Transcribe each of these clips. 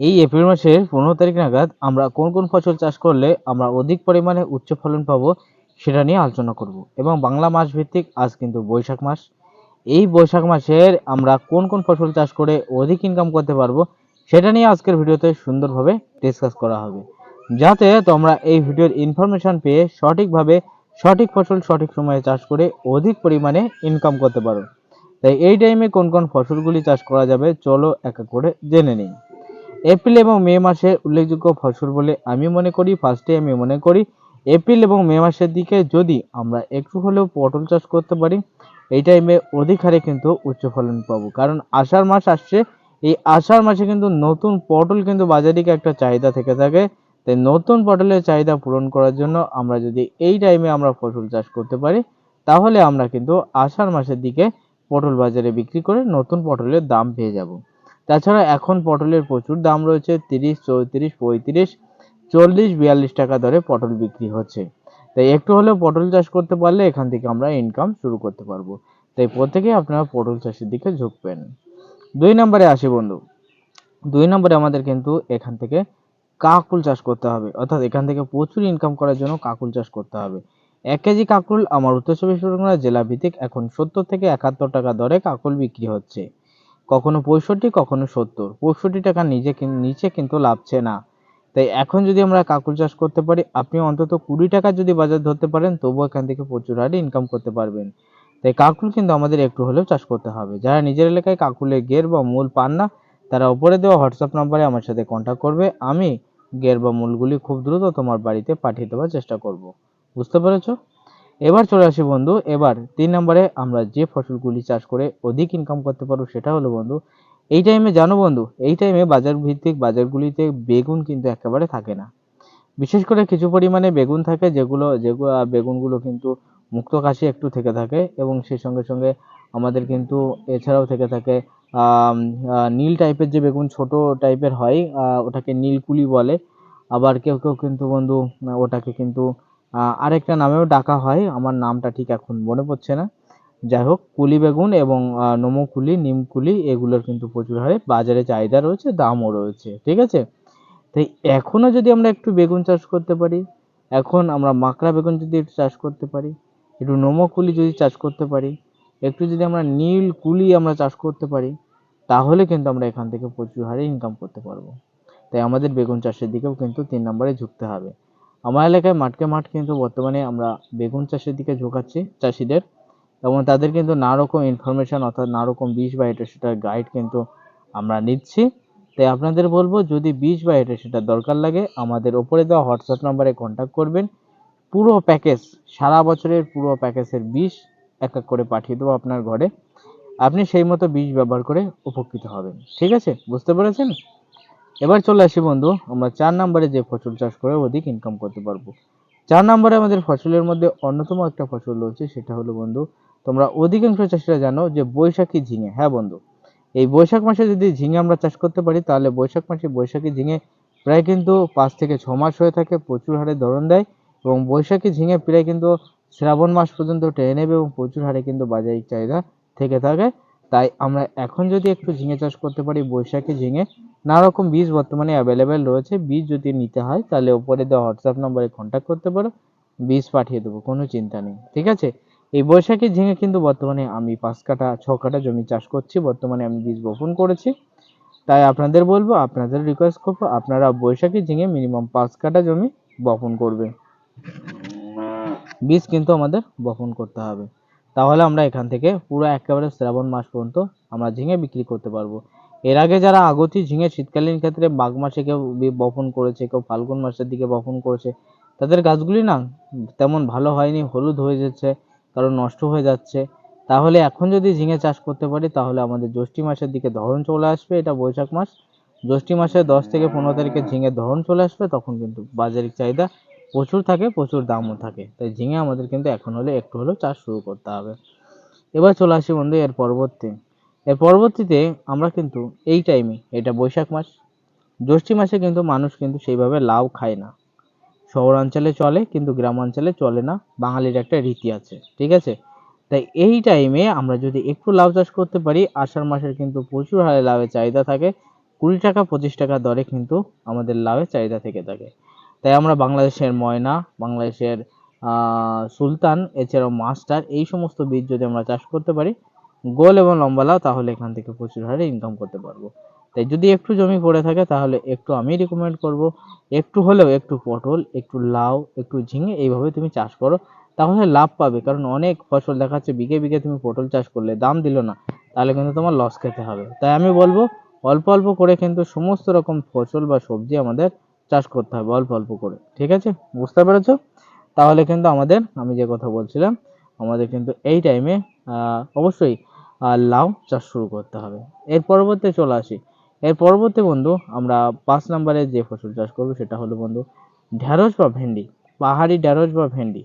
এই এপ্রিল মাসের পনেরো তারিখ নাগাদ আমরা কোন কোন ফসল চাষ করলে আমরা অধিক পরিমাণে উচ্চ ফলন পাবো সেটা নিয়ে আলোচনা করব। এবং বাংলা মাস ভিত্তিক আজ কিন্তু বৈশাখ মাস। এই বৈশাখ মাসের আমরা কোন কোন ফসল চাষ করে অধিক ইনকাম করতে পারব সেটা নিয়ে আজকের ভিডিওতে সুন্দরভাবে ডিসকাস করা হবে। যাতে তোমরা এই ভিডিওর ইনফরমেশন পেয়ে সঠিকভাবে সঠিক ফসল সঠিক সময়ে চাষ করে অধিক পরিমাণে ইনকাম করতে পারো। তাই এই টাইমে কোন কোন ফসলগুলি চাষ করা যাবে চলো এক এক করে জেনে নিই। এপ্রিল এবং মে মাসে উল্লেখযোগ্য ফসল বলে আমি মনে করি ফার্স্টে আমি মনে করি। এপ্রিল এবং মে মাসের দিকে যদি আমরা একটু হলেও পটল চাষ করতে পারি, এই টাইমে অধিক হারে কিন্তু উচ্চ ফলন পাবো। কারণ আষাঢ় মাস আসছে, এই আষাঢ় মাসে কিন্তু নতুন পটল কিন্তু বাজারিকে একটা চাহিদা থেকে থাকে। তাই নতুন পটলের চাহিদা পূরণ করার জন্য আমরা যদি এই টাইমে আমরা ফসল চাষ করতে পারি, তাহলে আমরা কিন্তু আষাঢ় মাসের দিকে পটল বাজারে বিক্রি করে নতুন পটলের দাম পেয়ে যাব। তাছাড়া এখন পটলের প্রচুর দাম রয়েছে, তিরিশ, চৌত্রিশ, পঁয়ত্রিশ, চল্লিশ, বিয়াল্লিশ টাকা দরে পটল বিক্রি হচ্ছে। তাই একটু হলেও পটল চাষ করতে পারলে এখান থেকে আমরা ইনকাম শুরু করতে পারব। তাই প্রত্যেকেই আপনারা পটল চাষের দিকে ঝুঁকবেন দুই নম্বরে আসি বন্ধু। দুই নম্বরে আমাদের কিন্তু এখান থেকে কাকুল চাষ করতে হবে। অর্থাৎ এখান থেকে প্রচুর ইনকাম করার জন্য কাকুল চাষ করতে হবে। এক কেজি কাকুল আমার উত্তর চব্বিশ পরগনা জেলা ভিত্তিক এখন সত্তর থেকে একাত্তর টাকা দরে কাকুল বিক্রি হচ্ছে। কখনো পঁয়ষট্টি, কখনো সত্তর। পঁয়ষট্টি টাকা নিজে নিচে কিন্তু লাভছে না। তাই এখন যদি আমরা কাকুল চাষ করতে পারি, আপনি অন্তত কুড়ি টাকা যদি বাজার ধরতে পারেন, তবুও এখান থেকে প্রচুর হারে ইনকাম করতে পারবেন। তাই কাকুল কিন্তু আমাদের একটু হলেও চাষ করতে হবে। যারা নিজের এলাকায় কাকুলের গের বা মূল পান না, তারা উপরে দেওয়া হোয়াটসঅ্যাপ নাম্বারে আমার সাথে কন্ট্যাক্ট করবে। আমি গের বা মূলগুলি খুব দ্রুত তোমার বাড়িতে পাঠিয়ে দেওয়ার চেষ্টা করব। বুঝতে পেরেছ? এবার চলে আসি বন্ধু, এবার তিন নম্বরে আমরা যে ফসলগুলি চাষ করে অধিক ইনকাম করতে পারব সেটা হলো বন্ধু, এই টাইমে জানো বন্ধু, এই টাইমে বাজার ভিত্তিক বাজারগুলিতে বেগুন কিন্তু একেবারে থাকে না। বিশেষ করে কিছু পরিমাণে বেগুন থাকে যেগুলো যেগুলো বেগুনগুলো কিন্তু মুক্তকাশি একটু থেকে থাকে এবং সেই সঙ্গে সঙ্গে আমাদের কিন্তু এছাড়াও থেকে থাকে নীল টাইপের যে বেগুন ছোট টাইপের হয় ওটাকে নীলকুলি বলে। আবার কেউ কেউ কিন্তু বন্ধু ওটাকে কিন্তু আরেকটা নামেও ডাকা হয়। আমার নামটা ঠিক এখন মনে পড়ছে না। যাই হোক, কুলি বেগুন এবং নোমকুলি নিমকুলি এগুলোর কিন্তু প্রচুর হারে বাজারে চাহিদা রয়েছে, দামও রয়েছে, ঠিক আছে? তাই এখনও যদি আমরা একটু বেগুন চাষ করতে পারি, এখন আমরা মাকড়া বেগুন যদি একটু চাষ করতে পারি, একটু নোমকুলি যদি চাষ করতে পারি, একটু যদি আমরা নীল কুলি আমরা চাষ করতে পারি, তাহলে কিন্তু আমরা এখান থেকে প্রচুর হারে ইনকাম করতে পারব। তাই আমাদের বেগুন চাষের দিকেও কিন্তু তিন নম্বরে ঝুঁকতে হবে। আমার এলাকায় মাঠকে মাঠ কিন্তু বর্তমানে আমরা বেগুন চাষের দিকে ঝোঁকাচ্ছি চাষিদের এবং তাদের কিন্তু নানা রকম ইনফরমেশন অর্থাৎ নানা রকম বীজ বা এটা সেটার গাইড কিন্তু আমরা নিচ্ছি। তাই আপনাদের বলব, যদি বীজ বা এটা সেটা দরকার লাগে, আমাদের ওপরে দেওয়া হোয়াটসঅ্যাপ নাম্বারে কন্ট্যাক্ট করবেন। পুরো প্যাকেজ সারা বছরের পুরো প্যাকেজের বীজ এক এক করে পাঠিয়ে দেবো আপনার ঘরে। আপনি সেই মতো বীজ ব্যবহার করে উপকৃত হবেন। ঠিক আছে? বুঝতে পেরেছেন? এবার চলে আসি বন্ধু, আমরা চার নম্বরে যে ফসল চাষ করে অধিক ইনকাম করতে পারব। চার নম্বরে আমাদের ফসলের মধ্যে অন্যতম একটা ফসল রয়েছে, সেটা হলো বন্ধু, তোমরা অধিকাংশ চাষিরা জানো যে বৈশাখী ঝিঙে হ্যাঁ বন্ধু? এই বৈশাখ মাসে যদি ঝিঙে আমরা চাষ করতে পারি, তাহলে বৈশাখ মাসে বৈশাখী ঝিঙে প্রায় কিন্তু পাঁচ থেকে ছ মাস হয়ে থাকে, প্রচুর হারে ধরন দেয় এবং বৈশাখী ঝিঙে প্রায় কিন্তু শ্রাবণ মাস পর্যন্ত টেনে নেবে এবং প্রচুর হারে কিন্তু বাজারিক চাহিদা থেকে থাকে। তাই আমরা এখন যদি একটু ঝিঙে চাষ করতে পারি, বৈশাখী ঝিঙে নানা রকম বীজ বর্তমানে অ্যাভেলেবেল রয়েছে। বীজ যদি নিতে হয়, তাহলে উপরে দেওয়া হোয়াটসঅ্যাপ নম্বরে কন্ট্যাক্ট করতে পারো। বীজ পাঠিয়ে দেবো, কোনো চিন্তা নেই, ঠিক আছে? এই বৈশাখী ঝিঙে কিন্তু বর্তমানে আমি পাঁচ কাঠা, ছ কাঠা জমি চাষ করছি। বর্তমানে আমি বীজ বপন করেছি। তাই আপনাদের বলব, আপনাদের রিকোয়েস্ট করব, আপনারা বৈশাখী ঝিঙে মিনিমাম পাঁচ কাঠা জমি বপন করবে। বীজ কিন্তু আমাদের বপন করতে হবে। তাহলে আমরা এখান থেকে পুরো একেবারে শ্রাবণ মাস পর্যন্ত আমরা ঝিঙে বিক্রি করতে পারব। এর আগে যারা আগতি ঝিঙে শীতকালীন ক্ষেত্রে মাঘ মাসে কেউ বপন করেছে, কেউ ফাল্গুন মাসের দিকে বপন করেছে, তাদের গাছগুলি না তেমন ভালো হয়নি, হলুদ হয়ে যাচ্ছে, কারণ নষ্ট হয়ে যাচ্ছে। তাহলে এখন যদি ঝিঙে চাষ করতে পারি, তাহলে আমাদের জ্যৈষ্ঠী মাসের দিকে ধরন চলে আসবে, এটা বৈশাখ মাস। জ্যৈষ্ঠী মাসে দশ থেকে পনেরো তারিখে ঝিঙে ধরন চলে আসবে, তখন কিন্তু বাজারিক চাহিদা প্রচুর থাকে, প্রচুর দামও থাকে। তাই ঝিঙে আমাদের কিন্তু এখন হলে একটু হলেও চাষ শুরু করতে হবে। এবার চলে আসি বন্ধু এর পরবর্তী। এর পরবর্তীতে আমরা কিন্তু এই টাইমে এটা বৈশাখ মাস, জ্যৈষ্ঠী মাসে কিন্তু মানুষ কিন্তু সেইভাবে লাউ খায় না। শহরাঞ্চলে চলে কিন্তু গ্রামাঞ্চলে চলে না, বাঙালির একটা রীতি আছে, ঠিক আছে? তাই এই টাইমে আমরা যদি একটু লাউ চাষ করতে পারি, আষাঢ় মাসের কিন্তু প্রচুর হারে লাউয়ের চাহিদা থাকে, কুড়ি টাকা, পঁচিশ টাকা দরে কিন্তু আমাদের লাউয়ের চাহিদা থেকে থাকে। তাই আমরা বাংলাদেশের ময়না, বাংলাদেশের সুলতান, এছাড়াও মাস্টার, এই সমস্ত বীজ যদি আমরা চাষ করতে পারি গোল এবং লম্বা লাউ তাহলে এখান থেকে প্রচুর হারে ইনকাম করতে পারব। তাই যদি একটু জমি পড়ে থাকে, তাহলে একটু আমি রিকমেন্ড করব, একটু হলেও একটু পটল, একটু লাউ, একটু ঝিঙে, এইভাবে তুমি চাষ করো, তাহলে লাভ পাবে। কারণ অনেক ফসল দেখাচ্ছে, বিঘে বিঘে তুমি পটল চাষ করলে দাম দিল না, তাহলে কিন্তু তোমার লস খেতে হবে। তাই আমি বলব, অল্প অল্প করে কিন্তু সমস্ত রকম ফসল বা সবজি আমাদের চাষ করতে হবে, অল্প অল্প করে। ঠিক আছে? বুঝতে পেরেছ? তাহলে কিন্তু আমাদের, আমি যে কথা বলছিলাম, আমাদের কিন্তু এই টাইমে অবশ্যই আহ, লাউ চাষ শুরু করতে হবে। এর পরবর্তী চলে আসি। এর পরবর্তী বন্ধু আমরা পাঁচ নম্বরে যে ফসল চাষ করব সেটা হলো বন্ধু ঢ্যাঁড়স বা ভেন্ডি পাহাড়ি ঢ্যাঁড়স বা ভেন্ডি।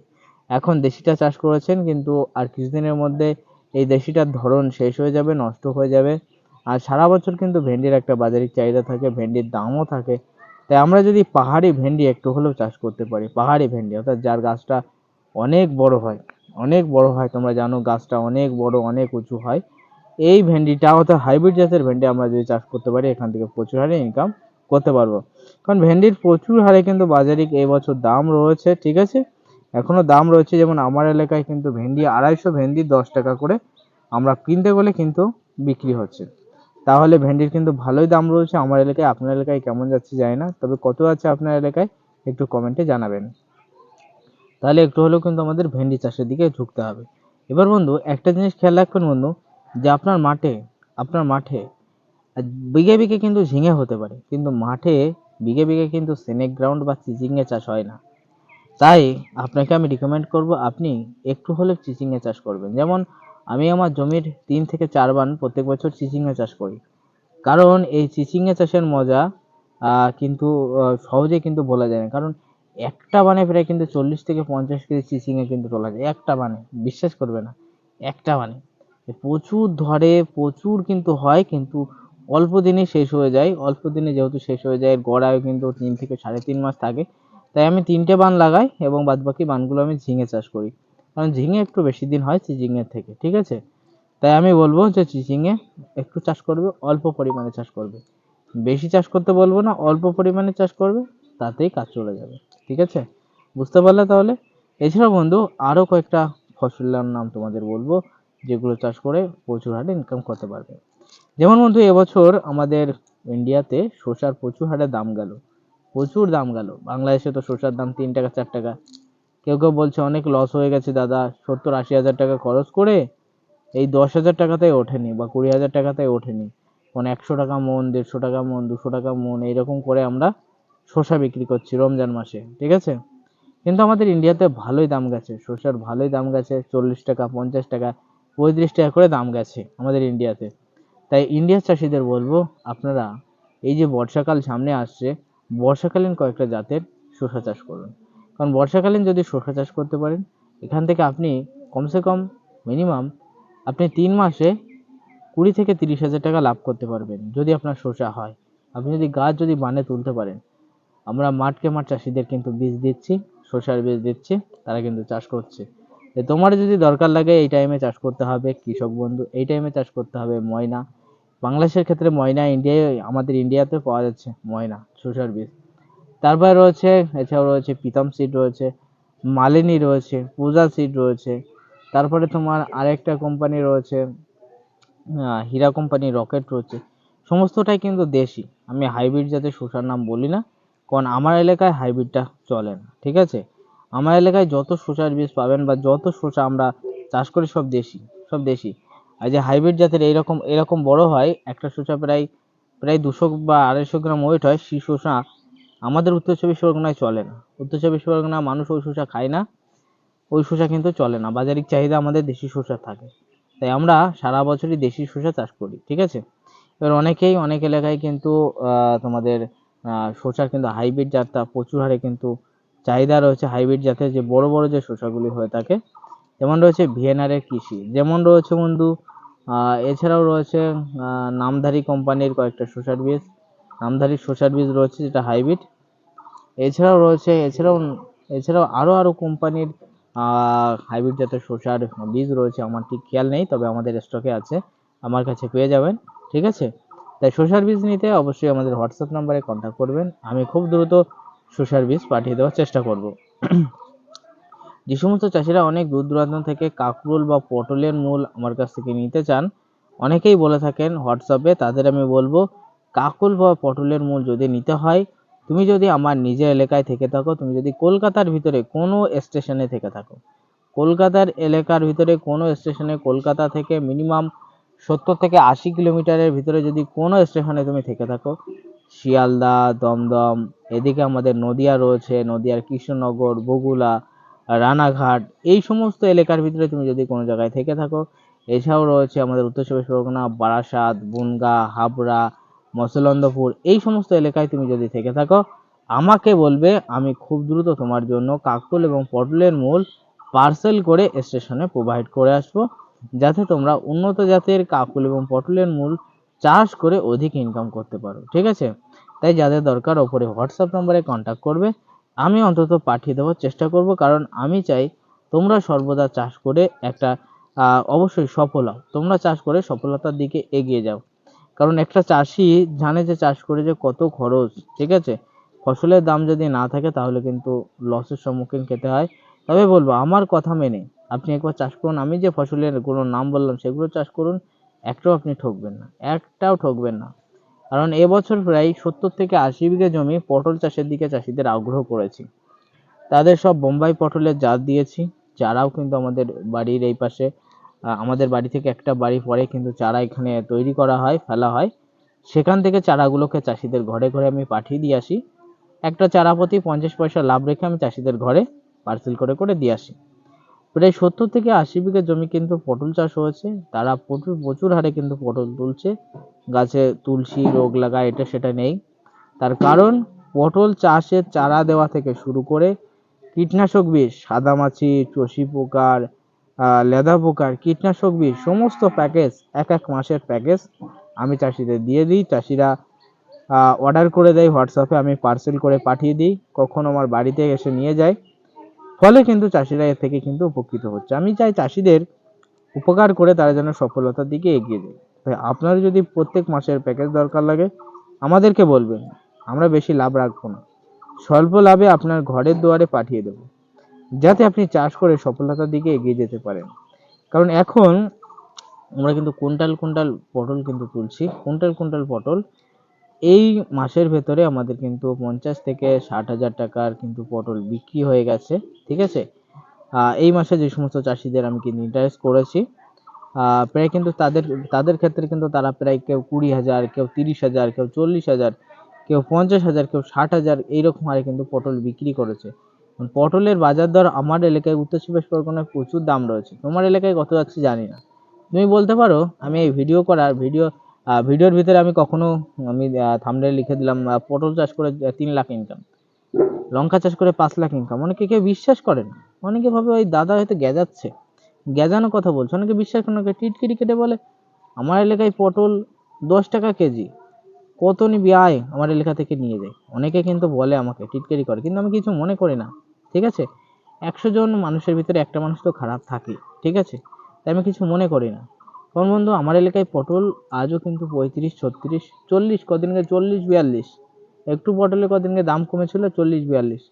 এখন দেশিটা চাষ করেছেন কিন্তু আর কিছুদিনের মধ্যে এই দেশিটার ধরন শেষ হয়ে যাবে নষ্ট হয়ে যাবে। আর সারা বছর কিন্তু ভেন্ডির একটা বাজারিক চাহিদা থাকে ভেন্ডির দামও থাকে। তাই আমরা যদি পাহাড়ি ভেন্ডি একটু হলেও চাষ করতে পারি পাহাড়ি ভেন্ডি অর্থাৎ যার গাছটা অনেক বড় হয় অনেক বড় হয়, তোমরা জানো গাছটা অনেক বড়, অনেক উঁচু হয়। এই ভেন্ডিটা, অর্থাৎ হাইব্রিড জাতের ভেন্ডি আমরা যদি চাষ করতে পারি, এখান থেকে প্রচুর হারে ইনকাম করতে পারব। কারণ ভেন্ডির প্রচুর হারে কিন্তু বাজারিক এই বছর দাম রয়েছে, ঠিক আছে? এখনও দাম রয়েছে, যেমন আমার এলাকায় কিন্তু ভেন্ডি আড়াইশো ভেন্ডি দশ টাকা করে আমরা কিনতে গেলে কিন্তু বিক্রি হচ্ছে। তাহলে ভেন্ডির কিন্তু ভালোই দাম রয়েছে। আমার এলাকায়, আপনার এলাকায় কেমন যাচ্ছে জানি না, তবে কত আছে আপনার এলাকায় একটু কমেন্টে জানাবেন। তাহলে একটু হলেও কিন্তু আমাদের ভেন্ডি চাষের দিকে ঝুঁকতে হবে। এবার বন্ধু, একটা জিনিস খেয়াল রাখবেন বন্ধু, যে আপনার মাঠে আপনার মাঠে বিঘে বিঘে কিন্তু ঝিঙে হতে পারে, কিন্তু মাঠে বিঘে বিঘে কিন্তু স্নেক গ্রাউন্ড বা চিচিঙ্গা চাষ হয় না। তাই আপনাকে আমি রিকমেন্ড করব আপনি একটু হলেও চিচিঙ্গা চাষ করবেন। যেমন, আমি আমার জমির তিন থেকে চার বান প্রত্যেক বছর চিচিঙ্গা চাষ করি। কারণ এই চিচিঙ্গা চাষের মজা কিন্তু সহজে কিন্তু বলা যায় না। কারণ একটা বানে প্রায় কিন্তু চল্লিশ থেকে পঞ্চাশ কেজি চিচিঙ্গা কিন্তু তোলা যায়। একটা বানে, বিশ্বাস করবে না। একটা বানে। প্রচুর ধরে, প্রচুর কিন্তু হয়, কিন্তু অল্প দিনে শেষ হয়ে যায়। অল্প দিনে যেহেতু শেষ হয়ে যায়, গড়ায় কিন্তু তিন থেকে সাড়ে তিন মাস থাকে। তাই আমি তিনটে বান লাগাই এবং বাদবাকি বানগুলো আমি ঝিঙে চাষ করি। কারণ ঝিঙে একটু বেশি দিন হয় চিচিঙ্গের থেকে, ঠিক আছে? তাই আমি বলব যে চিচিঙ্গে একটু চাষ করবে, অল্প পরিমাণে চাষ করবে। বেশি চাষ করতে বলব না, অল্প পরিমাণে চাষ করবে, তাতেই কাজ চলে যাবে। ঠিক আছে? বুঝতে পারলে তাহলে? এছাড়া বন্ধু আরও কয়েকটা ফসলের নাম তোমাদের বলব, যেগুলো চাষ করে প্রচুর হারে ইনকাম করতে পারবে। যেমন বন্ধু, এবছর আমাদের ইন্ডিয়াতে শসার প্রচুর হারে দাম গেল। প্রচুর দাম গেল। বাংলাদেশে তো শসার দাম তিন টাকা, চার টাকা। কেউ কেউ বলছে অনেক লস হয়ে গেছে দাদা, সত্তর, আশি হাজার টাকা খরচ করে এই দশ হাজার টাকাতে ওঠেনি বা কুড়ি হাজার টাকাতে ওঠেনি। মানে একশো টাকা মন, দেড়শো টাকা মন, দুশো টাকা মন, এইরকম করে আমরা শসা বিক্রি করছি রমজান মাসে, ঠিক আছে? কিন্তু আমাদের ইন্ডিয়াতে ভালোই দাম গেছে, শসার ভালোই দাম গেছে, চল্লিশ টাকা, পঞ্চাশ টাকা, পঁয়ত্রিশ টাকা করে দাম গেছে আমাদের ইন্ডিয়াতে। তাই ইন্ডিয়ার চাষিদের বলব, আপনারা এই যে বর্ষাকাল সামনে আসছে, বর্ষাকালীন কয়েকটা জাতের শসা চাষ করুন। কারণ বর্ষাকালীন যদি শসা চাষ করতে পারেন, এখান থেকে আপনি কমসে কম মিনিমাম আপনি তিন মাসে কুড়ি থেকে তিরিশ হাজার টাকা লাভ করতে পারবেন, যদি আপনার শসা হয়। আপনি যদি গাছ যদি বানে তুলতে পারেন আমরা মাঠকে মাঠ চাষিদের কিন্তু বীজ দিচ্ছি শসার বীজ দিচ্ছি, তারা কিন্তু চাষ করছে। তোমার যদি দরকার লাগে এই টাইমে চাষ করতে হবে, কৃষক বন্ধু, এই টাইমে চাষ করতে হবে ময়না। বাংলাদেশের ক্ষেত্রে ময়না ইন্ডিয়ায় আমাদের ইন্ডিয়াতে পাওয়া যাচ্ছে ময়না শসার বীজ। তারপরে রয়েছে, এছাড়াও রয়েছে প্রীতম সিড রয়েছে, মালিনী রয়েছে, পূজা সিড রয়েছে। তারপরে তোমার আরেকটা কোম্পানি রয়েছে হীরা কোম্পানি রকেট রয়েছে। সমস্তটাই কিন্তু দেশি। আমি হাইব্রিড জাতের শসার নাম বলি না। কারণ আমার এলাকায় হাইব্রিডটা চলে না, ঠিক আছে? আমার এলাকায় যত শসার বীজ পাবেন বা যত শসা আমরা চাষ করি সব দেশি সব দেশি। আর যে হাইব্রিড জাতের এইরকম, এরকম বড় হয়, একটা শসা প্রায় প্রায় দুশো বা আড়াইশো গ্রাম ওয়েট হয়, সেই শসা আমাদের উত্তর চব্বিশ পরগনায় চলে না। উত্তর চব্বিশ পরগনা মানুষ ওই শসা খায় না, ওই শসা কিন্তু চলে না। বাজারিক চাহিদা আমাদের দেশি শসা থাকে। তাই আমরা সারা বছরই দেশি শসা চাষ করি, ঠিক আছে? এবার অনেকেই, অনেক এলাকায় কিন্তু তোমাদের শসার কিন্তু হাইব্রিড জাতটা প্রচুর হারে কিন্তু চাহিদা রয়েছে হাইব্রিড জাতের যে বড় বড় যে শসাগুলি হয়ে থাকে যেমন রয়েছে ভিয়েনারের কৃষি। যেমন রয়েছে বন্ধু এছাড়াও রয়েছে নামধারী কোম্পানির কয়েকটা শসার বীজ। নামধারী শসার বীজ রয়েছে যেটা হাইব্রিড। এছাড়াও রয়েছে, এছাড়াও এছাড়াও আরও আরও কোম্পানির হাইব্রিড জাতের শসার বীজ রয়েছে। আমার ঠিক খেয়াল নেই, তবে আমাদের স্টকে আছে। আমার কাছে পেয়ে যাবেন, ঠিক আছে? তাই সোশ্যাল বীজ নিতে অবশ্যই আমাদের হোয়াটসঅ্যাপ নাম্বারে কন্ট্যাক্ট করবেন। আমি খুব দ্রুত সোশ্যাল বীজ পাঠিয়ে দেওয়ার চেষ্টা করব। যে সমস্ত চাষিরা অনেক দূর দূরান্ত থেকে কাকরুল বা পটলের মূল আমার কাছ থেকে নিতে চান, অনেকেই বলে থাকেন হোয়াটসঅ্যাপে, তাদের আমি বলব কাকুল বা পটলের মূল যদি নিতে হয়, তুমি যদি আমার নিজের এলাকায় থেকে থাকো, তুমি যদি কলকাতার ভিতরে কোনো স্টেশনে থেকে থাকো, কলকাতার এলাকার ভিতরে কোনো স্টেশনে কলকাতা থেকে মিনিমাম সত্তর থেকে আশি কিলোমিটারের ভিতরে যদি কোনো স্টেশনে তুমি থেকে থাকো, শিয়ালদা, দমদম, এদিকে আমাদের নদিয়া রয়েছে, নদিয়ার কৃষ্ণনগর বগুলা রানাঘাট, এই সমস্ত এলাকার ভিতরে তুমি যদি কোনো জায়গায় থেকে থাকো, এছাড়াও রয়েছে আমাদের উত্তর চব্বিশ পরগনা, বারাসাত, বুনগা, হাবড়া, মসলন্দপুর, এই সমস্ত এলাকায় তুমি যদি থেকে থাকো, আমাকে বলবে আমি খুব দ্রুত তোমার জন্য কাকল এবং পটলের মূল পার্সেল করে স্টেশনে প্রোভাইড করে আসব। যাতে তোমরা উন্নত জাতের কাকুল এবং পটলের মূল চাষ করে অধিক ইনকাম করতে পারো, ঠিক আছে? তাই যাদের দরকার ওপরে হোয়াটসঅ্যাপ নম্বরে কন্ট্যাক্ট করবে, আমি অন্তত পাঠিয়ে দেওয়ার চেষ্টা করব, কারণ আমি চাই তোমরা সর্বদা চাষ করে একটা অবশ্যই সফল হও। তোমরা চাষ করে সফলতার দিকে এগিয়ে যাও। কারণ একটা চাষি জানে যে চাষ করে যে কত খরচ, ঠিক আছে? ফসলের দাম যদি না থাকে তাহলে কিন্তু লসের সম্মুখীন খেতে হয়। তবে বলব, আমার কথা মেনে আপনি একবার চাষ করুন। আমি যে ফসলের কোনো নাম বললাম, সেগুলো চাষ করুন। একটাও আপনি ঠকবেন না। একটাও ঠকবেন না। কারণ এবছর প্রায় সত্তর থেকে আশি বিঘা জমি পটল চাষের দিকে চাষিদের আগ্রহ করেছি। তাদের সব বোম্বাই পটলের জাত দিয়েছি। চারাও কিন্তু আমাদের বাড়ির এই পাশে আমাদের বাড়ি থেকে একটা বাড়ি পরে কিন্তু চারা এখানে তৈরি করা হয়, ফেলা হয়। সেখান থেকে চারাগুলোকে চাষিদের ঘরে ঘরে আমি পাঠিয়ে দিয়ে আসি। একটা চারা প্রতি পঞ্চাশ পয়সা লাভ রেখে আমি চাষিদের ঘরে পার্সেল করে করে দিয়ে আসি। প্রায় সত্তর থেকে আশি বিঘা জমি কিন্তু পটল চাষ হয়েছে। তারা প্রচুর প্রচুর হারে কিন্তু পটল তুলছে। গাছে তুলসী, রোগ লাগা, এটা সেটা নেই। তার কারণ, পটল চাষের চারা দেওয়া থেকে শুরু করে কীটনাশক বিষ সাদামাছি চষি পোকার লেদা পোকার, কীটনাশক বিষ সমস্ত প্যাকেজ, এক এক মাসের প্যাকেজ আমি চাষিদের দিয়ে দিই। চাষিরা অর্ডার করে দেয়, হোয়াটসঅ্যাপে আমি পার্সেল করে পাঠিয়ে দিই। কখনো আমার বাড়িতে এসে নিয়ে যায়। ফলে কিন্তু চাষিরা এর থেকে কিন্তু উপকৃত হচ্ছে। আমি চাই চাষিদের উপকার করে তারা যেন সফলতার দিকে এগিয়ে যায়। তাই আপনার যদি প্রত্যেক মাসের প্যাকেজ দরকার লাগে, আমাদেরকে বলবেন। আমরা বেশি লাভ রাখব না। স্বল্প লাভে আপনার ঘরের দুয়ারে পাঠিয়ে দেবো। যাতে আপনি চাষ করে সফলতার দিকে এগিয়ে যেতে পারেন। কারণ এখন আমরা কিন্তু কুইন্টাল কুইন্টাল পটল কিন্তু তুলছি। কুইন্টাল কুইন্টাল পটল এই মাসের ভেতরে আমাদের কিন্তু পঞ্চাশ থেকে ষাট হাজার টাকার কিন্তু পটল বিক্রি হয়ে গেছে, ঠিক আছে? এই মাসে যে সমস্ত চাষিদের আমি কিন্তু ইন্টারেস্ট করেছি। প্রায় কিন্তু তাদের তাদের ক্ষেত্রে কিন্তু তারা প্রায় কেউ কুড়ি হাজার, কেউ তিরিশ হাজার, কেউ চল্লিশ হাজার, কেউ পঞ্চাশ হাজার, কেউ ষাট হাজার এইরকম হারে কিন্তু পটল বিক্রি করেছে। পটলের বাজার দর আমার এলাকায় উত্তর চব্বিশ পরগনায় প্রচুর দাম রয়েছে। তোমার এলাকায় কত যাচ্ছে জানি না। তুমি বলতে পারো, আমি এই ভিডিও করার ভিডিও ভিডিওর ভিতরে আমি কখনো, আমি থামলে লিখে দিলাম পটল চাষ করে তিন লাখ ইনকাম লঙ্কা চাষ করে পাঁচ লাখ ইনকাম অনেকে কেউ বিশ্বাস করে না। অনেকে ভাবে ওই দাদা হয়তো গেজাচ্ছে গেজানো কথা বলছে। অনেকে বিশ্বাস করে অনেকে টিটকিরি কেটে বলে, আমার এলাকায় পটল দশ টাকা কেজি। কত নিবি আয় আমার এলাকা থেকে নিয়ে যায় অনেকে কিন্তু বলে আমাকে, টিটকারি করে। কিন্তু আমি কিছু মনে করি না। ঠিক আছে? একশো জন মানুষের ভিতরে একটা মানুষ তো খারাপ থাকে। ঠিক আছে? তাই আমি কিছু মনে করি না। কারণ বন্ধু, আমার এলাকায় পটল আজও কিন্তু পঁয়ত্রিশ, ছত্রিশ, চল্লিশ, কদিনকে চল্লিশ, বিয়াল্লিশ। একটু পটলে কদিনকে দাম কমেছিল চল্লিশ, বিয়াল্লিশ।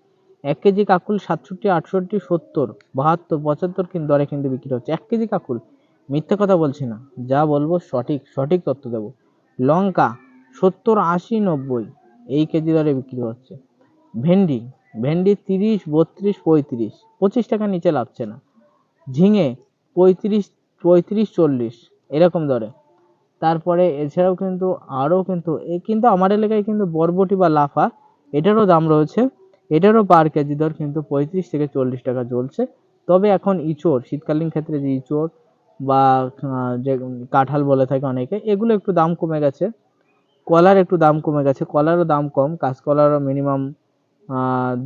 এক কেজি কাকুল সাতষট্টি, আটষট্টি, সত্তর, বাহাত্তর, পঁচাত্তর কিন্তু দরে কিন্তু বিক্রি হচ্ছে। এক কেজি কাকুল, মিথ্যে কথা বলছি না। যা বলব সঠিক সঠিক তথ্য দেবো। লঙ্কা সত্তর, আশি, নব্বই, এই কেজি দরে বিক্রি হচ্ছে। ভেন্ডি ভেন্ডি তিরিশ, বত্রিশ, পঁয়ত্রিশ, পঁচিশ টাকা নিচে লাগছে না। ঝিঙে পঁয়ত্রিশ পঁয়ত্রিশ, চল্লিশ। এরকম দরে তারপরে এছাড়াও কিন্তু আরও কিন্তু, এ কিন্তু আমার এলাকায় কিন্তু বরবটি বা লাফা, এটারও দাম রয়েছে। এটারও পার কেজি দর কিন্তু পঁয়ত্রিশ থেকে চল্লিশ টাকা চলছে তবে এখন ইঁচড়, শীতকালীন ক্ষেত্রে যে ইঁচড় বা যে কাঁঠাল বলে থাকে অনেকে, এগুলো একটু দাম কমে গেছে। কলার একটু দাম কমে গেছে, কলারও দাম কম, কাঁচকলারও মিনিমাম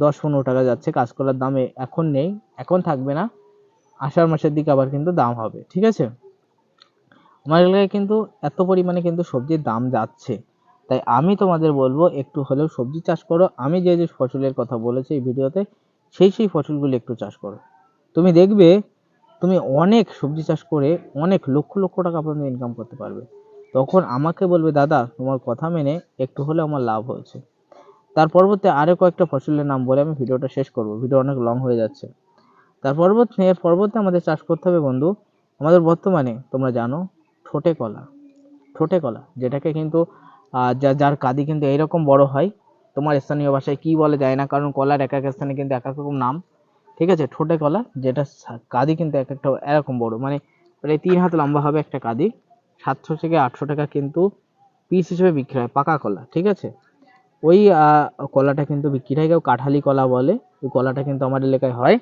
দশ পনেরো টাকা যাচ্ছে। কাঁচকলার দামে এখন নেই, এখন থাকবে না। আষাঢ় মাসের দিকে আবার কিন্তু দাম হবে, ঠিক আছে? আমার এলাকায় কিন্তু এত পরিমাণে কিন্তু সবজির দাম যাচ্ছে। তাই আমি তোমাদের বলব, একটু হলেও সবজি চাষ করো। আমি যে যে ফসলের কথা বলেছি এই ভিডিওতে, সেই সেই ফসলগুলো একটু চাষ করো। তুমি দেখবে, তুমি অনেক সবজি চাষ করে অনেক লক্ষ লক্ষ টাকা পর্যন্ত ইনকাম করতে পারবে। তখন আমাকে বলবে, দাদা, তোমার কথা মেনে একটু হলে আমার লাভ হয়েছে। তার পরবর্তী আরও কয়েকটা ফসলের নাম বলে আমি ভিডিওটা শেষ করব। ভিডিও অনেক লং হয়ে যাচ্ছে। তার পরবর্তী পরবর্তী আমাদের চাষ করতে হবে বন্ধু। আমাদের বর্তমানে, তোমরা জানো ঠোঁটে কলা ঠোঁটে কলা, যেটাকে কিন্তু যা, যার কাঁদি কিন্তু এইরকম বড় হয়। তোমার স্থানীয় ভাষায় কি বলে যায় না, কারণ কলার এক এক স্থানে কিন্তু এক এক রকম নাম। ঠিক আছে? ঠোঁটে কলা, যেটা কাদি কিন্তু এক একটা এরকম বড়। মানে প্রায় তিন হাত লম্বা হবে একটা কাঁদি সাতশো থেকে আটশো টাকা কিন্তু পিস হিসেবে বিক্রি হয়, পাকা কলা। ঠিক আছে? ওই কলাটা কিন্তু বিক্রি হয় কেউ কাঁঠালি কলা বলে। ওই কলাটা কিন্তু আমার এলাকায় হয়।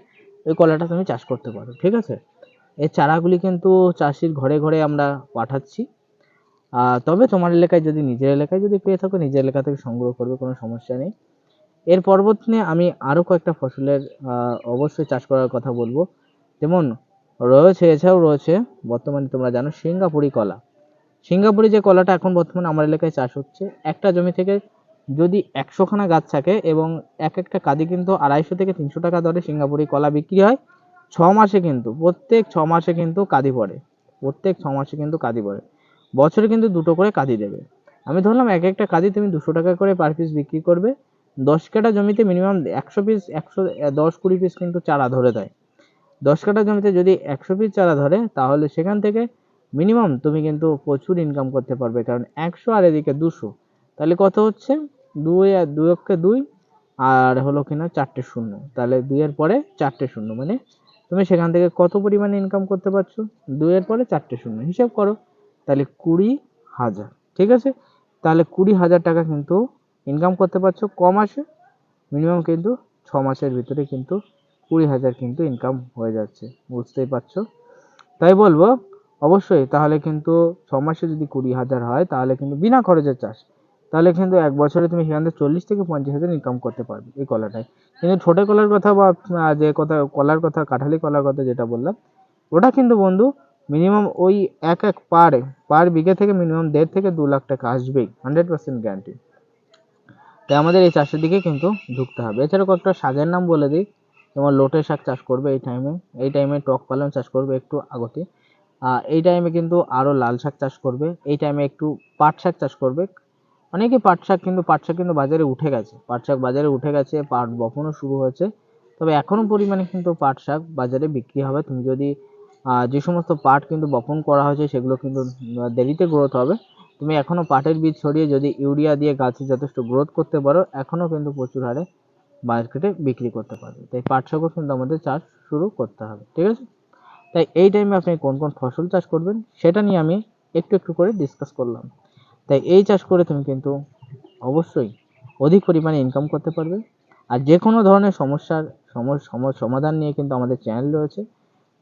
ওই কলাটা তুমি চাষ করতে পারো। ঠিক আছে? এই চারাগুলি কিন্তু চাষির ঘরে ঘরে আমরা পাঠাচ্ছি। তবে তোমার এলাকায় যদি নিজের এলাকায় যদি পেয়ে থাকো, নিজের এলাকা থেকে সংগ্রহ করবে, কোনো সমস্যা নেই। এর পরবর্তী আমি আরও কয়েকটা ফসলের অবশ্যই চাষ করার কথা বলব। যেমন রয়েছে, এছাড়াও রয়েছে বর্তমানে তোমরা জানো সিঙ্গাপুরি কলা। সিঙ্গাপুরি যে কলাটা এখন বর্তমানে আমার এলাকায় চাষ হচ্ছে, একটা জমি থেকে যদি একশোখানা গাছ থাকে এবং এক একটা কাদি কিন্তু আড়াইশো থেকে তিনশো টাকা দরে সিঙ্গাপুরি কলা বিক্রি হয় ছ মাসে কিন্তু, প্রত্যেক ছ মাসে কিন্তু কাঁদি পড়ে। প্রত্যেক ছ মাসে কিন্তু কাঁদি পড়ে। বছরে কিন্তু দুটো করে কাঁদি দেবে। আমি ধরলাম এক একটা কাদি তুমি দুশো টাকা করে পার পিস বিক্রি করবে। দশ কাঠা জমিতে মিনিমাম একশো পিস একশো দশ কুড়ি পিস কিন্তু চারা ধরে দেয়। দশ কাঠা জমিতে যদি একশো পিস চারা ধরে, তাহলে সেখান থেকে মিনিমাম তুমি কিন্তু প্রচুর ইনকাম করতে পারবে। কারণ একশো আর এদিকে দুশো। তাহলে কত হচ্ছে? দুই আর দুই অক্ষে দুই, আর হলো কিনা চারটে শূন্য। তাহলে দুইয়ের পরে চারটে শূন্য। মানে তুমি সেখান থেকে কত পরিমাণে ইনকাম করতে পারছ? দুইয়ের পরে চারটে শূন্য। হিসাব করো। তাহলে কুড়ি হাজার। ঠিক আছে? তাহলে কুড়ি হাজার টাকা কিন্তু ইনকাম করতে পারছ ক মাসে মিনিমাম কিন্তু ছ মাসের ভিতরে কিন্তু কুড়ি হাজার কিন্তু ইনকাম হয়ে যাচ্ছে। বুঝতেই পারছ? তাই বলব, অবশ্যই তাহলে কিন্তু ছ মাসে যদি কুড়ি হাজার হয়, তাহলে কিন্তু বিনা খরচের চাষ। তাহলে কিন্তু এক বছরে তুমি সেখান থেকে চল্লিশ থেকে পঞ্চাশ হাজার ইনকাম করতে পারবে এই কলাটায়। কিন্তু ছোটো কলার কথা বা যে কথা, কলার কথা, কাঁঠালি কলার কথা যেটা বললাম, ওটা কিন্তু বন্ধু মিনিমাম ওই এক এক পার পার বিঘে থেকে মিনিমাম দেড় থেকে দু লাখ টাকা আসবেই হান্ড্রেড পার্সেন্ট গ্যারান্টি তাই আমাদের এই চাষের দিকে কিন্তু ঢুকতে হবে। এছাড়া কয়েকটা শাকের নাম বলে দিই, যেমন লোটে শাক চাষ করবে এই টাইমে এই টাইমে টক পালং চাষ করবে একটু আগতে। এই টাইমে কিন্তু আরও লাল শাক চাষ করবে, এই টাইমে একটু পাট শাক চাষ করবে অনেকে পাট শাক কিন্তু, পাট শাক কিন্তু বাজারে উঠে গেছে। পাট শাক বাজারে উঠে গেছে, পাট বপনও শুরু হয়েছে। তবে এখনও পরিমাণে কিন্তু পাট শাক বাজারে বিক্রি হবে। তুমি যদি যে সমস্ত পাট কিন্তু বপন করা হয়েছে, সেগুলো কিন্তু দেরিতে গ্রোথ হবে। তুমি এখনও পাটের বীজ ছড়িয়ে যদি ইউরিয়া দিয়ে গাছে যথেষ্ট গ্রোথ করতে পারো এখনও কিন্তু প্রচুর হারে মার্কেটে বিক্রি করতে পারবে। তাই পাট শাকও কিন্তু আমাদের চাষ শুরু করতে হবে, ঠিক আছে? তাই এই টাইমে আপনি কোন কোন ফসল চাষ করবেন, সেটা নিয়ে আমি একটু একটু করে ডিসকাস করলাম। তাই এই চাষ করে তুমি কিন্তু অবশ্যই অধিক পরিমাণে ইনকাম করতে পারবে। আর যে কোনো ধরনের সমস্যার সম- সম- সমাধান নিয়ে কিন্তু আমাদের চ্যানেল রয়েছে।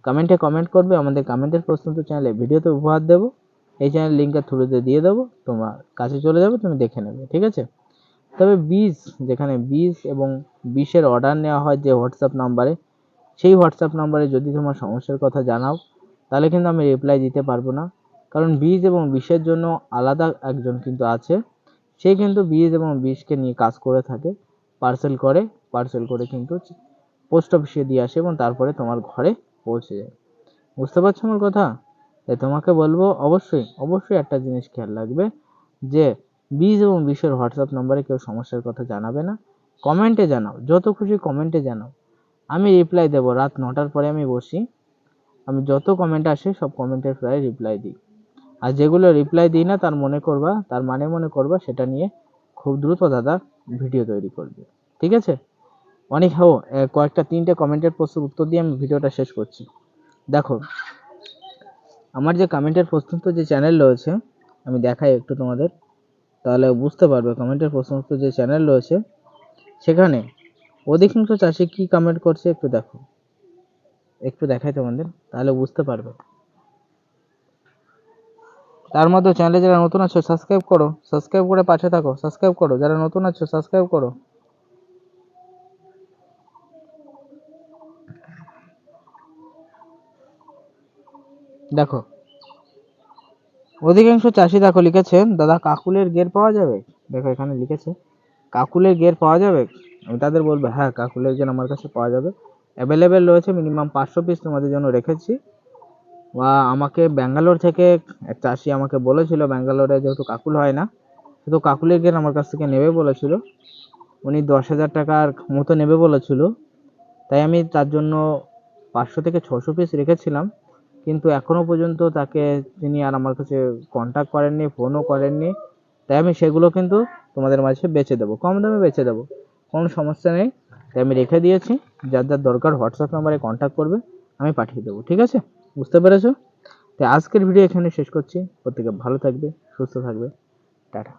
কমেন্টে কমেন্ট করবে, আমাদের কমেন্টের প্রশ্ন তো চ্যানেলে ভিডিওতে উপহার দেবো। এই চ্যানেল লিঙ্কের থ্রুতে দিয়ে দেবো, তোমার কাছে চলে যাবে, তুমি দেখে নেবে, ঠিক আছে? তবে বীজ, যেখানে বীজ এবং বিষের অর্ডার নেওয়া হয় যে হোয়াটসঅ্যাপ নাম্বারে সেই হোয়াটসঅ্যাপ নাম্বারে যদি তোমার সমস্যার কথা জানাও, তাহলে কিন্তু আমি রিপ্লাই দিতে পারব না। কারণ বীজ এবং বিষের জন্য আলাদা একজন কিন্তু আছে। সে কিন্তু বীজ এবং বিষকে নিয়ে কাজ করে থাকে পার্সেল করে পার্সেল করে কিন্তু পোস্ট অফিসে দিয়ে আসে এবং তারপরে তোমার ঘরে পৌঁছে যায়। বুঝতে পারছ আমার কথা? তাই তোমাকে বলব অবশ্যই অবশ্যই একটা জিনিস খেয়াল রাখবে যে বীজ এবং বিষের হোয়াটসঅ্যাপ নম্বরে কেউ সমস্যার কথা জানাবে না। কমেন্টে জানাও, যত খুশি কমেন্টে জানাও। আমি রিপ্লাই দেবো, রাত নটার পরে আমি বসি। আমি যত কমেন্ট আসে সব কমেন্টের প্রায় রিপ্লাই দিই। আর যেগুলো রিপ্লাই দিই না, তার মনে করবা, তার মানে মনে করবা, সেটা নিয়ে খুব দ্রুত দাদা ভিডিও তৈরি করবে। ঠিক আছে? অনেক হো কয়েকটা তিনটে কমেন্টের প্রশ্নের উত্তর দিয়ে আমি ভিডিওটা শেষ করছি। দেখো, আমার যে কমেন্টের প্রশ্নোত্তর যে চ্যানেল রয়েছে, আমি দেখাই একটু তোমাদের, তাহলে বুঝতে পারবে কমেন্টের প্রশ্নোত্তর যে চ্যানেল রয়েছে, সেখানে অধিকাংশ চাষি কি কমেন্ট করছে একটু দেখো। একটু দেখাই তোমাদের, তাহলে বুঝতে পারবে। তার মধ্যে চ্যানেলে যারা নতুন আছো সাবস্ক্রাইব করো। সাবস্ক্রাইব করে পাশে থাকো। সাবস্ক্রাইব করো। যারা নতুন আছো সাবস্ক্রাইব করো। দেখো, অধিকাংশ চাষি দেখো লিখেছেন দাদা, কাকুলের গের পাওয়া যাবে? দেখো এখানে লিখেছে, কাকুলের গের পাওয়া যাবে? আমি তাদের বলব হ্যাঁ কাকুলের গের আমার কাছে পাওয়া যাবে। অ্যাভেলেবেল রয়েছে মিনিমাম পাঁচশো পিস তোমাদের জন্য রেখেছি। বা আমাকে ব্যাঙ্গালোর থেকে এক চাষি আমাকে বলেছিল, ব্যাঙ্গালোরে যেহেতু কাকুল হয় না শুধু কাকুলে জ্ঞান আমার কাছ থেকে নেবে বলেছিল। উনি দশ হাজার টাকার মতো নেবে বলেছিল। তাই আমি তার জন্য পাঁচশো থেকে ছশো পিস রেখেছিলাম। কিন্তু এখনও পর্যন্ত তাকে তিনি আর আমার কাছে কন্ট্যাক্ট করেননি ফোনও করেননি। তাই আমি সেগুলো কিন্তু তোমাদের মাঝে বেচে দেবো, কম দামে বেচে দেবো। কোনো সমস্যা নেই। তাই আমি রেখে দিয়েছি। যার যার দরকার হোয়াটসঅ্যাপ নাম্বারে কন্ট্যাক্ট করবে, আমি পাঠিয়ে দেবো, ঠিক আছে? বুঝতে পেরেছ? তাই আজকের ভিডিও এখানে শেষ করছি। প্রত্যেকে ভালো থাকবে সুস্থ থাকবে। টাটা।